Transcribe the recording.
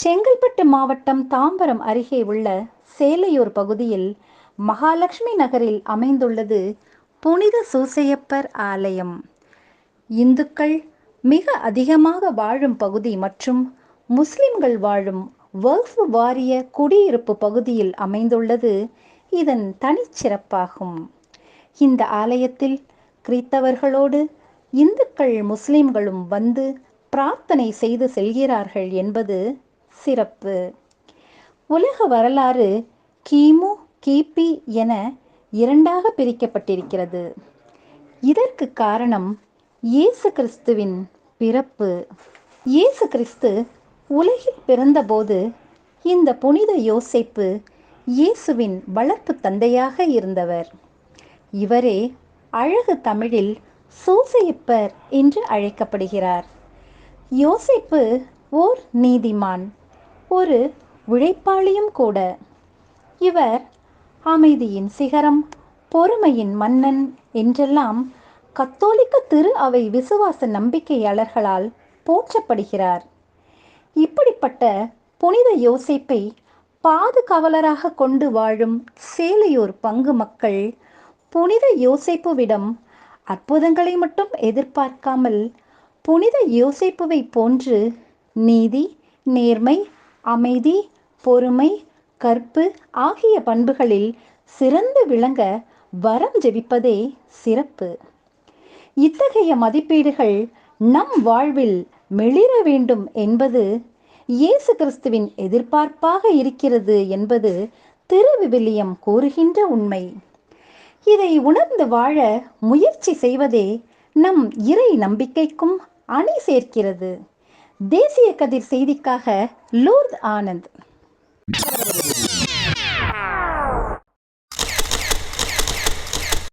செங்கல்பட்டு மாவட்டம் தாம்பரம் அருகே உள்ள சேலையூர் பகுதியில் மகாலட்சுமி நகரில் அமைந்துள்ளது புனித சூசையப்பர் ஆலயம். இந்துக்கள் மிக அதிகமாக வாழும் பகுதி மற்றும் முஸ்லிம்கள் வாழும் வக்ஃப் வாரிய குடியிருப்பு பகுதியில் அமைந்துள்ளது இதன் தனிச்சிறப்பாகும். இந்த ஆலயத்தில் கிறித்தவர்களோடு இந்துக்கள் முஸ்லிம்களும் வந்து பிரார்த்தனை செய்து செல்கிறார்கள் என்பது சிறப்பு. உலக வரலாறு கிமு கிபி என இரண்டாக பிரிக்கப்பட்டிருக்கிறது. இதற்கு காரணம் இயேசு கிறிஸ்துவின் பிறப்பு. இயேசு கிறிஸ்து உலகில் பிறந்தபோது இந்த புனித யோசைப்பு இயேசுவின் வளர்ப்பு தந்தையாக இருந்தவர். இவரே அழகு தமிழில் சூசையப்பர் என்று அழைக்கப்படுகிறார். யோசைப்பு ஓர் நீதிமான். ஒரு உழைப்பாளியும் கூட. இவர் அமைதியின் சிகரம் பொறுமையின் மன்னன் என்றெல்லாம் கத்தோலிக்க திரு அவை விசுவாச நம்பிக்கையாளர்களால் போற்றப்படுகிறார். இப்படிப்பட்ட புனித யோசிப்பை பாதுகாவலராக கொண்டு வாழும் சேலையூர் பங்கு மக்கள் புனித யோசிப்புவிடம் அற்புதங்களை மட்டும் எதிர்பார்க்காமல் புனித யோசிப்புவை போன்று நீதி நேர்மை அமைதி பொறுமை கற்பு ஆகிய பண்புகளில் சிறந்து விளங்க வரம் ஜெபிப்பதே சிறப்பு. இத்தகைய மதிப்பீடுகள் நம் வாழ்வில் மெளிர வேண்டும் என்பது இயேசு கிறிஸ்துவின் எதிர்பார்ப்பாக இருக்கிறது என்பது திருவிவிலியம் கூறுகின்ற உண்மை. இதை உணர்ந்து வாழ முயற்சி செய்வதே நம் இறை நம்பிக்கைக்கும் அணி சேர்க்கிறது. தேசிய கதிர் செய்திக்காக லூர்த் ஆனந்த்.